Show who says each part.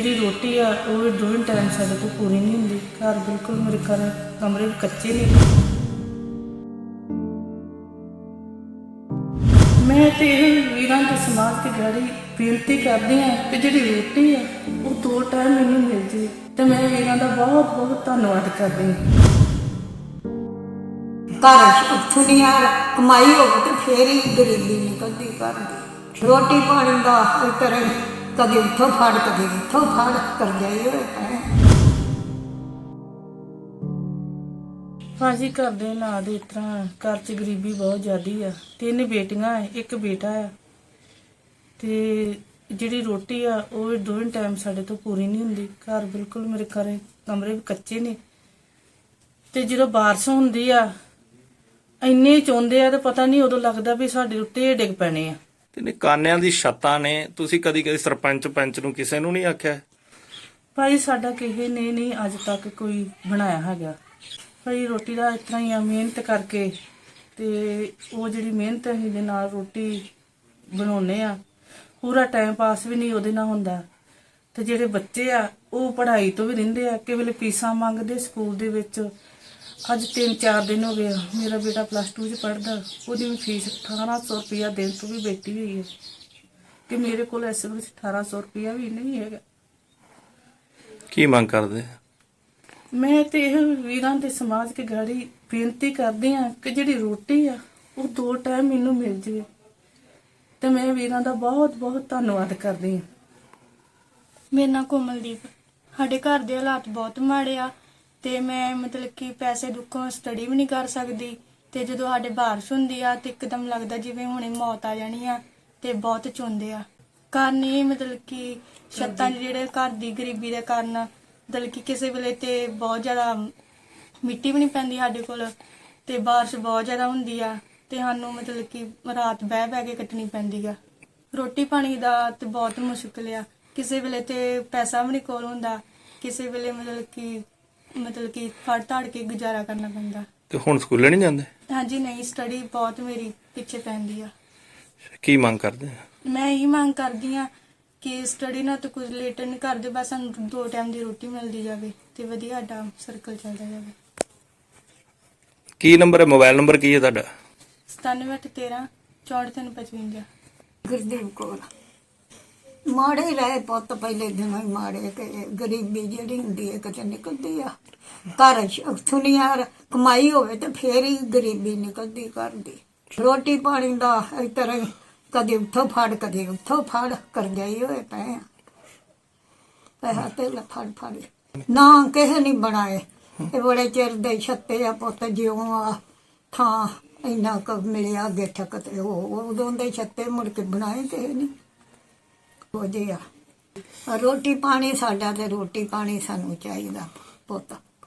Speaker 1: ਜਿਹੜੀ ਰੋਟੀ ਆ, ਉਹ ਵੀ ਦੋਵੇਂ ਟਾਈਮ ਸਾਡੇ ਕੋਲ ਪੂਰੀ ਨਹੀਂ ਹੁੰਦੀ। ਘਰ ਬਿਲਕੁਲ ਮੇਰੇ ਘਰ ਕਮਰੇ ਵੀ ਕੱਚੇ ਨੇ। ਮੈਂ ਤੇ ਇਹ ਵੀਰਾਂ ਦੇ ਸਮਾਜ ਤੇ ਗਾੜੀ ਬੇਨਤੀ ਕਰਦੀ ਆ ਕਿ ਜਿਹੜੀ ਰੋਟੀ ਆ, ਉਹ ਦੋ ਟਾਈਮ ਮੈਨੂੰ ਮਿਲ ਜੇ ਤੇ ਮੈਂ ਵੀਰਾਂ ਦਾ ਬਹੁਤ ਬਹੁਤ ਧੰਨਵਾਦ ਕਰਦੀ ਹਾਂ
Speaker 2: ਘਰ ਸੁਣੀਆਂ ਕਮਾਈ ਹੋਵੇ ਤੇ ਫੇਰ ਹੀ ਗਰੀਬੀ ਨਿਕਲਦੀ ਘਰ ਦੀ। ਰੋਟੀ ਪਾਣੀ ਦਾ ਕੋਈ ਕਰੇ ਕਦੇ ਉੱਥੋਂ ਫੜ ਕਦੇ ਉੱਥੋਂ ਫੜ ਕਰ ਗਏ ਹੋਏ ਪਏ
Speaker 1: ਹਾਂਜੀ, ਘਰ ਦੇ ਨਾਂ ਦੇ ਇਸ ਤਰ੍ਹਾਂ ਘਰ 'ਚ ਗਰੀਬੀ ਬਹੁਤ ਜ਼ਿਆਦੀ ਆ। ਤਿੰਨ ਬੇਟੀਆਂ ਆ, ਇੱਕ ਬੇਟਾ ਆ। ਤੇ ਜਿਹੜੀ ਰੋਟੀ ਆ, ਉਹ ਵੀ ਦੋਵੇਂ ਟਾਈਮ ਸਾਡੇ ਤੋਂ ਪੂਰੀ ਨਹੀਂ ਹੁੰਦੀ। ਘਰ ਬਿਲਕੁਲ ਮੇਰੇ ਘਰੇ ਕਮਰੇ ਵੀ ਕੱਚੇ ਨੇ। ਤੇ ਜਦੋਂ ਬਾਰਿਸ਼ ਹੁੰਦੀ ਆ, ਇੰਨੇ ਚੋਂਦੇ ਆ ਤੇ ਪਤਾ ਨਹੀਂ ਉਦੋਂ ਲੱਗਦਾ ਵੀ ਸਾਡੇ ਉੱਤੇ ਡਿੱਗ ਪੈਣੇ ਆ।
Speaker 3: ਤੇ ਨੇ ਦੀ ਛੱਤਾਂ ਨੇ। ਤੁਸੀਂ ਕਦੀ ਕਦੀ ਸਰਪੰਚ ਪੰਚ ਨੂੰ ਕਿਸੇ ਨੂੰ ਨਹੀਂ ਆਖਿਆ?
Speaker 1: ਭਾਈ, ਸਾਡਾ ਕਿਸੇ ਨੇ ਨਹੀਂ ਅੱਜ ਤੱਕ ਕੋਈ ਬਣਾਇਆ ਹੈਗਾ। ਭਾਈ, ਰੋਟੀ ਦਾ ਇਸ ਤਰ੍ਹਾਂ ਹੀ ਆ, ਮਿਹਨਤ ਕਰਕੇ ਤੇ ਉਹ ਜਿਹੜੀ ਮਿਹਨਤ ਅਸੀਂ ਦੇ ਨਾਲ ਰੋਟੀ ਬਣਾਉਨੇ ਆ। ਪੂਰਾ ਟਾਈਮ ਪਾਸ ਵੀ ਨਹੀਂ ਉਹਦੇ ਨਾਲ ਹੁੰਦਾ। ਤੇ ਜਿਹੜੇ ਬੱਚੇ ਆ, ਉਹ ਪੜ੍ਹਾਈ ਤੋਂ ਵੀ ਰਹਿੰਦੇ ਆ ਕਿ ਵੇਲੇ ਫੀਸਾਂ ਮੰਗਦੇ ਸਕੂਲ ਦੇ ਵਿੱਚ ਅੱਜ 3-4 ਦਿਨ ਹੋ ਗਏ ਆ। ਮੇਰਾ ਬੇਟਾ ਪਲੱਸ 2 ਚ ਪੜ੍ਹਦਾ। ਉਹਦੀ ਵੀ ਫੀਸ 1800 ਰੁਪਇਆ ਦੇਣ ਤੋਂ ਵੀ ਬੈਠੀ ਹੋਈ ਹੈ। ਕਿ ਮੇਰੇ ਕੋਲ ਇਸ ਵੇਲੇ 1800 ਰੁਪਇਆ ਵੀ ਨਹੀਂ ਹੈਗਾ।
Speaker 3: ਕੀ ਮੰਗ ਕਰਦੇ?
Speaker 1: ਮੈਂ ਤੇ ਇਹ ਵੀਰਾਂ ਦੇ ਸਮਾਜ ਕੇ ਗਾੜੀ ਬੇਨਤੀ ਕਰਦੀ ਆ ਕਿ ਜਿਹੜੀ ਰੋਟੀ ਆ ਉਹ ਦੋ ਟਾਈਮ ਮੈਨੂੰ ਮਿਲ ਜਵੇ। ਤੇ ਮੈਂ ਵੀਰਾਂ ਦਾ ਬਹੁਤ ਬਹੁਤ ਧੰਨਵਾਦ ਕਰਦੀ ਆ
Speaker 4: ਮੇਰਾ ਨਾਂ ਕੋਮਲਦੀਪ। ਸਾਡੇ ਘਰ ਦੇ ਹਾਲਾਤ ਬਹੁਤ ਮਾੜੇ ਆ। ਤੇ ਮੈਂ ਮਤਲਬ ਕਿ ਪੈਸੇ ਦੁੱਖੋਂ ਸਟੱਡੀ ਵੀ ਨਹੀਂ ਕਰ ਸਕਦੀ ਤੇ ਜਦੋਂ ਸਾਡੇ ਬਾਰਿਸ਼ ਹੁੰਦੀ ਆ ਤੇ ਇੱਕਦਮ ਲੱਗਦਾ ਜਿਵੇਂ ਹੁਣੇ ਮੌਤ ਆ ਜਾਣੀ ਆ ਤੇ ਬਹੁਤ ਚੁੰਦੇ ਆ। ਕਾਰਨ ਇਹ ਮਤਲਬ ਕਿ ਛੱਤਾਂ ਜਿਹੜੇ ਘਰ ਦੀ ਗਰੀਬੀ ਦੇ ਕਾਰਨ ਮਤਲਬ ਕਿ ਕਿਸੇ ਵੇਲੇ ਤੇ ਬਹੁਤ ਜ਼ਿਆਦਾ ਮਿੱਟੀ ਵੀ ਨਹੀਂ ਪੈਂਦੀ ਸਾਡੇ ਕੋਲ ਤੇ ਬਾਰਿਸ਼ ਬਹੁਤ ਜ਼ਿਆਦਾ ਹੁੰਦੀ ਆ ਤੇ ਸਾਨੂੰ ਮਤਲਬ ਕਿ ਰਾਤ ਬਹਿ ਬਹਿ ਕੇ ਕੱਟਣੀ ਪੈਂਦੀ ਆ। ਰੋਟੀ ਪਾਣੀ ਦਾ ਤੇ ਬਹੁਤ ਮੁਸ਼ਕਲ ਆ। ਕਿਸੇ ਵੇਲੇ ਤੇ ਪੈਸਾ ਵੀ ਨਹੀਂ ਕੋਲ ਹੁੰਦਾ ਕਿਸੇ ਵੇਲੇ ਮਤਲਬ ਕਿ ਮਤਲਬ ਕਿ ਫੜ ਧੜ ਕੇ ਗੁਜ਼ਾਰਾ ਕਰਨਾ ਪੈਂਦਾ।
Speaker 3: ਤੇ ਹੁਣ ਸਕੂਲੇ ਨਹੀਂ ਜਾਂਦੇ?
Speaker 4: ਹਾਂਜੀ ਨਹੀਂ ਸਟੱਡੀ ਬਹੁਤ ਮੇਰੀ ਪਿੱਛੇ ਪੈਂਦੀ ਆ।
Speaker 3: ਕੀ ਮੰਗ ਕਰਦੇ
Speaker 4: ਮੈਂ ਇਹੀ ਮੰਗ ਕਰਦੀ ਆ ਕਿ ਸਟੱਡੀ ਨਾਲ ਤਾਂ ਕੁਝ ਰਿਲੇਟਡ ਨਹੀਂ ਕਰਦੇ ਬਸ ਸਾਨੂੰ ਦੋ ਟਾਈਮ ਦੀ ਰੋਟੀ ਮਿਲਦੀ ਜਾਵੇ ਤੇ ਵਧੀਆ ਸਾਡਾ ਸਰਕਲ ਚੱਲਦਾ ਜਾਵੇ।
Speaker 3: ਕੀ ਨੰਬਰ ਹੈ? ਮੋਬਾਈਲ ਨੰਬਰ ਕੀ ਹੈ ਤੁਹਾਡਾ?
Speaker 4: 9713 6455
Speaker 2: ਗੁਰਦੀਪ ਕੋਲ ਮਾੜੇ ਹੀ ਰਹੇ ਪੁੱਤ, ਪਹਿਲੇ ਦਿਨੋਂ ਹੀ ਮਾੜੇ ਕਿ ਗਰੀਬੀ ਜਿਹੜੀ ਹੁੰਦੀ ਹੈ ਕਿਤੇ ਨਿਕਲਦੀ ਆ। ਘਰ ਸੁਣੀਆਂ ਕਮਾਈ ਹੋਵੇ ਤੇ ਫੇਰ ਹੀ ਗਰੀਬੀ ਨਿਕਲਦੀ ਘਰ ਦੀ। ਰੋਟੀ ਪਾਣੀ ਦਾ ਇਸ ਤਰ੍ਹਾਂ ਹੀ, ਕਦੇ ਉੱਥੋਂ ਫੜ, ਕਦੇ ਉੱਥੋਂ ਫੜ ਕਰ ਗਏ ਹੋਏ ਪਏ ਆ। ਪੈਸਾ ਤੇ ਫੜ ਫੜ। ਨਾ ਕਿਸੇ ਨਹੀਂ ਬਣਾਏ। ਇਹ ਬੜੇ ਚਿਰ ਦੇ ਛੱਤੇ ਆ ਪੁੱਤ, ਜਿਉਂ ਆ ਥਾਂ ਇੰਨਾ ਕੁ ਮਿਲਿਆ ਅੱਗੇ ਠੱਕ ਤੇ ਉਹ, ਉਦੋਂ ਦੇ ਛੱਤੇ ਮੁੜ ਕੇ ਬਣਾਏ ਕਿਸੇ ਨਹੀਂ ਹੋ ਜਿਆ ਰੋਟੀ ਪਾਣੀ ਸਾਡਾ ਤੇ ਰੋਟੀ ਪਾਣੀ ਸਾਨੂੰ ਚਾਹੀਦਾ ਪੁੱਤ।